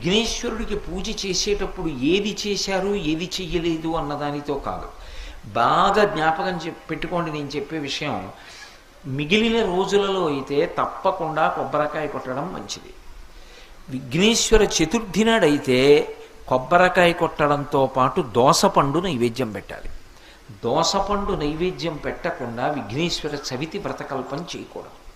విఘ్నేశ్వరుడికి పూజ చేసేటప్పుడు ఏది చేశారు ఏది చెయ్యలేదు అన్నదానితో కాదు. బాగా జ్ఞాపకం చె పెట్టుకోండి నేను చెప్పే విషయం. మిగిలిన రోజులలో అయితే తప్పకుండా కొబ్బరికాయ కొట్టడం మంచిది. విఘ్నేశ్వర చతుర్థి నాడైతే కొబ్బరికాయ కొట్టడంతో పాటు దోసపండు నైవేద్యం పెట్టాలి. దోసపండు నైవేద్యం పెట్టకుండా విఘ్నేశ్వర చవితి వ్రతకల్పం చేయకూడదు.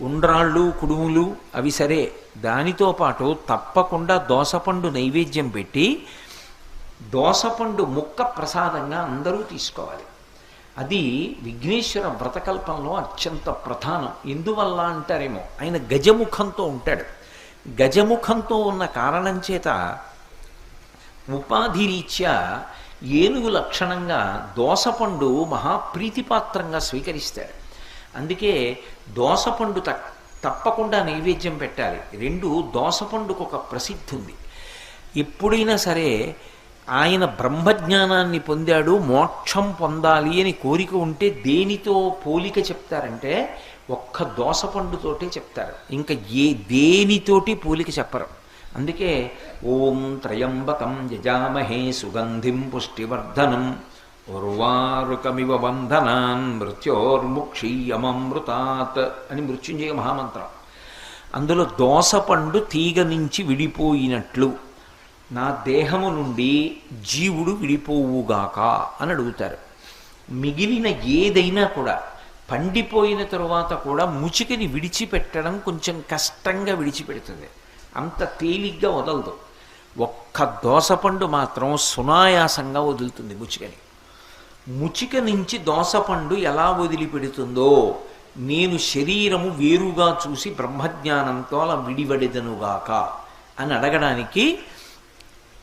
ఉండ్రాళ్ళు కుడుములు అవి సరే. దానితో పాటు తప్పకుండా దోసపండు నైవేద్యం పెట్టి దోసపండు ముక్క ప్రసాదంగా అందరూ తీసుకోవాలి. అది విఘ్నేశ్వర వ్రతకల్పంలో అత్యంత ప్రధానం. ఎందువల్ల అంటారేమో? ఆయన గజముఖంతో ఉంటాడు. గజముఖంతో ఉన్న కారణం చేత ఉపాధిరీత్యా ఏనుగు లక్షణంగా దోసపండు మహాప్రీతిపాత్రంగా స్వీకరిస్తాడు. అందుకే దోసపండు త తప్పకుండా నైవేద్యం పెట్టాలి. రెండు దోసపండుకు ఒక ప్రసిద్ధి ఉంది ఎప్పుడైనా సరే ఆయన బ్రహ్మజ్ఞానాన్ని పొందాడు మోక్షం పొందాలి అని కోరిక ఉంటే దేనితో పోలిక చెప్తారంటే ఒక్క దోసపండుతోటే చెప్తారు. ఇంకా ఏ దేనితోటి పోలిక చెప్పరు. అందుకే ఓం త్రయంబకం యజామహే సుగంధిం పుష్టివర్ధనం. ఉర్వారుకమివ బంధనాన్ మృత్యోర్ముక్షీయమమృతాత్ అని మృత్యుంజయ మహామంత్రం. అందులో దోసపండు తీగ నుంచి విడిపోయినట్లు నా దేహము నుండి జీవుడు విడిపోవుగాక అని అడుగుతారు. మిగిలిన ఏదైనా కూడా పండిపోయిన తరువాత కూడా ముచికని విడిచిపెట్టడం కొంచెం కష్టంగా విడిచిపెడుతుంది. అంత తేలిగ్గా వదలదు. ఒక్క దోసపండు మాత్రం సునాయాసంగా వదులుతుంది ముచికని. ముచిక నుంచి దోసపండు ఎలా వదిలిపెడుతుందో నేను శరీరము వేరుగా చూసి బ్రహ్మజ్ఞానంతో అలా విడివడెదనుగాక అని అడగడానికి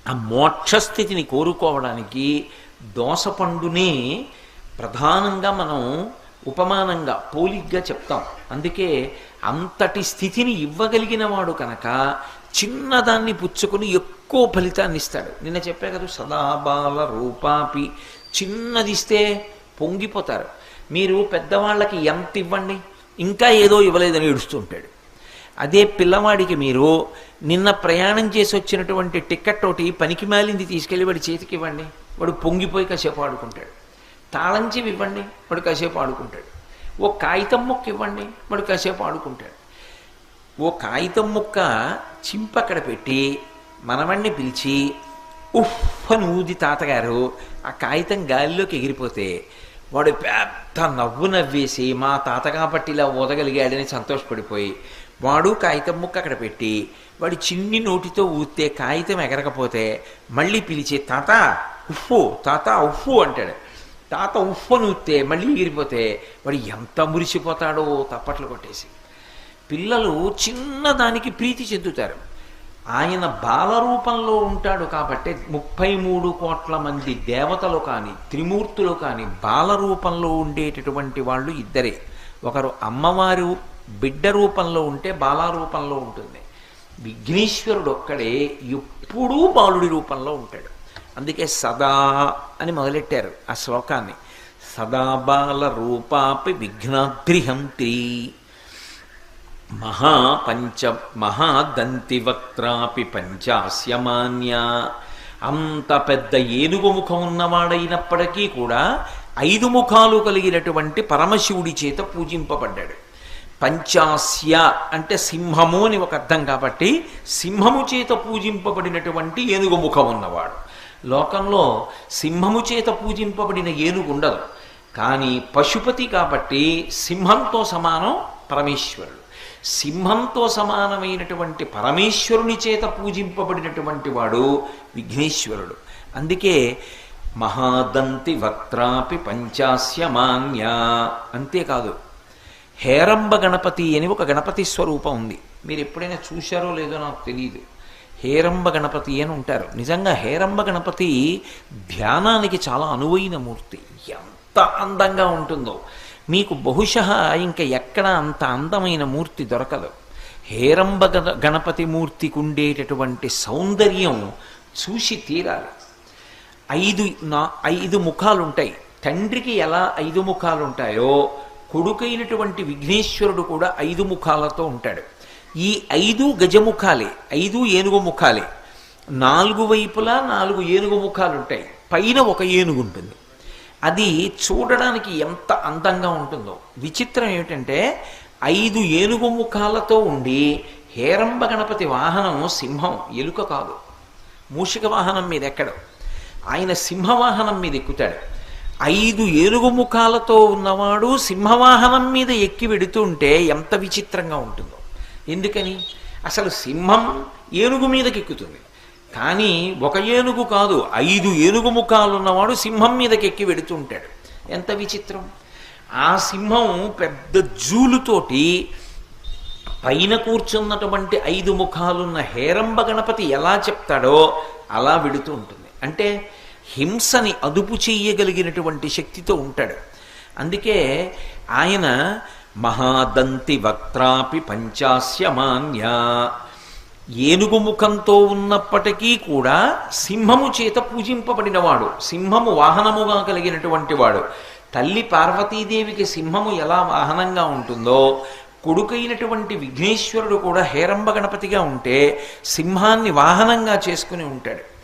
ఆ మోక్షస్థితిని కోరుకోవడానికి దోసపండునే ప్రధానంగా మనం ఉపమానంగా పోలిగ్గా చెప్తాం. అందుకే అంతటి స్థితిని ఇవ్వగలిగిన వాడు కనుక చిన్నదాన్ని పుచ్చుకొని ఎక్కువ ఫలితాన్ని ఇస్తాడు. నిన్న చెప్పా కదా సదాబాల రూపాపి చిన్నదిస్తే పొంగిపోతారు. మీరు పెద్దవాళ్ళకి ఎంత ఇవ్వండి? ఇంకా ఏదో ఇవ్వలేదని ఏడుస్తుంటాడు అదే పిల్లవాడికి మీరు నిన్న ప్రయాణం చేసి వచ్చినటువంటి టికెట్ ఒకటి పనికి మాలింది తీసుకెళ్ళి వాడి చేతికి ఇవ్వండి. వాడు పొంగిపోయి కాసేపు ఆడుకుంటాడు. తాళంచి ఇవ్వండి వాడు కాసేపు ఆడుకుంటాడు. ఓ కాగితం ముక్క ఇవ్వండి వాడు కాసేపు ఆడుకుంటాడు. ఓ కాగితం ముక్క చింపక్కడ పెట్టి మనవణ్ణి పిలిచి ఉఫ్ అని ఊది తాతగారు. ఆ కాగితం గాలిలోకి ఎగిరిపోతే వాడు పెద్ద నవ్వు నవ్వేసి మా తాత కాబట్టి ఇలా ఊదగలిగాడని సంతోషపడిపోయి వాడు కాగితం ముక్క అక్కడ పెట్టి వాడు చిన్ని నోటితో ఊతే కాగితం ఎగరకపోతే మళ్ళీ పిలిచి తాత ఉఫ్ఫు తాత ఉఫ్ఫు అంటాడు. తాత ఉఫ్ఫు అని ఊతే మళ్ళీ ఎగిరిపోతే వాడు ఎంత మురిసిపోతాడో తప్పట్లు కొట్టేసి. పిల్లలు చిన్నదానికి ప్రీతి చెందుతారు. ఆయన బాలరూపంలో ఉంటాడు కాబట్టి ముప్పై మూడు కోట్ల మంది దేవతలు కానీ త్రిమూర్తులు కానీ బాలరూపంలో ఉండేటటువంటి వాళ్ళు ఇద్దరే. ఒకరు అమ్మవారు బిడ్డ రూపంలో ఉంటే బాలారూపంలో ఉంటుంది. విఘ్నేశ్వరుడు ఒక్కడే ఎప్పుడూ బాలుడి రూపంలో ఉంటాడు. అందుకే సదా అని మొదలెట్టారు ఆ శ్లోకాన్ని. సదా బాల రూపాపి విఘ్నాద్రిహంత్రి మహాపంచ మహాదంతివక్త్రాపి పంచాస్యమాన్య. అంత పెద్ద ఏనుగు ముఖం ఉన్నవాడైనప్పటికీ కూడా ఐదు ముఖాలు కలిగినటువంటి పరమశివుడి చేత పూజింపబడ్డాడు. పంచాస్య అంటే సింహము అని ఒక అర్థం కాబట్టి సింహము చేత పూజింపబడినటువంటి ఏనుగు ముఖం ఉన్నవాడు. లోకంలో సింహము చేత పూజింపబడిన ఏనుగు ఉండదు. కానీ పశుపతి కాబట్టి సింహంతో సమానం పరమేశ్వరుడు. సింహంతో సమానమైనటువంటి పరమేశ్వరుని చేత పూజింపబడినటువంటి వాడు విఘ్నేశ్వరుడు. అందుకే మహాదంతి వక్త్రాపి పంచాస్యమాన్య అంతేకాదు హేరంబ గణపతి అని ఒక గణపతి స్వరూపం ఉంది. మీరు ఎప్పుడైనా చూశారో లేదో నాకు తెలియదు హేరంబ గణపతి అని ఉంటారు. నిజంగా హేరంబ గణపతి ధ్యానానికి చాలా అనువైన మూర్తి. ఎంత అందంగా ఉంటుందో. మీకు బహుశ ఇంకా ఎక్కడ అంత అందమైన మూర్తి దొరకదు. హేరంబ గణ గణపతి మూర్తికి ఉండేటటువంటి సౌందర్యం చూసి తీరాలి. ఐదు నా ఐదు ముఖాలు ఉంటాయి తండ్రికి ఎలా ఐదు ముఖాలు ఉంటాయో కొడుకైనటువంటి విఘ్నేశ్వరుడు కూడా ఐదు ముఖాలతో ఉంటాడు. ఈ ఐదు గజముఖాలే ఐదు ఏనుగు ముఖాలే. నాలుగు వైపులా నాలుగు ఏనుగు ముఖాలు ఉంటాయి పైన ఒక ఏనుగు ఉంటుంది అది చూడడానికి ఎంత అందంగా ఉంటుందో. విచిత్రం ఏమిటంటే ఐదు ఏనుగు ముఖాలతో ఉండి హేరంబ గణపతి వాహనం సింహం ఎలుక కాదు. మూషిక వాహనం మీద ఎక్కడు? ఆయన సింహవాహనం మీద ఎక్కుతాడు. ఐదు ఏనుగు ముఖాలతో ఉన్నవాడు సింహవాహనం మీద ఎక్కి వెడుతుంటే ఎంత విచిత్రంగా ఉంటుందో. ఎందుకని? అసలు సింహం ఏనుగు మీదకి ఎక్కుతుంది. కానీ ఒక ఏనుగు కాదు ఐదు ఏనుగు ముఖాలు ఉన్నవాడు సింహం మీదకి ఎక్కి వెడుతుంటాడు. ఎంత విచిత్రం. ఆ సింహం పెద్ద జూలుతోటి పైన కూర్చున్నటువంటి ఐదు ముఖాలున్న హేరంబ గణపతి ఎలా చెప్తాడో అలా విడుతూ ఉంటుంది. అంటే హింసని అదుపు చెయ్యగలిగినటువంటి శక్తితో ఉంటాడు. అందుకే ఆయన మహాదంతి వక్త్రాపి పంచాస్యమాన్య ఏనుగు ముఖంతో ఉన్నప్పటికీ కూడా సింహము చేత పూజింపబడినవాడు సింహము వాహనముగా కలిగినటువంటి వాడు. తల్లి పార్వతీదేవికి సింహము ఎలా వాహనంగా ఉంటుందో కొడుకైనటువంటి విఘ్నేశ్వరుడు కూడా హేరంబ గణపతిగా ఉంటే సింహాన్ని వాహనంగా చేసుకుని ఉంటాడు.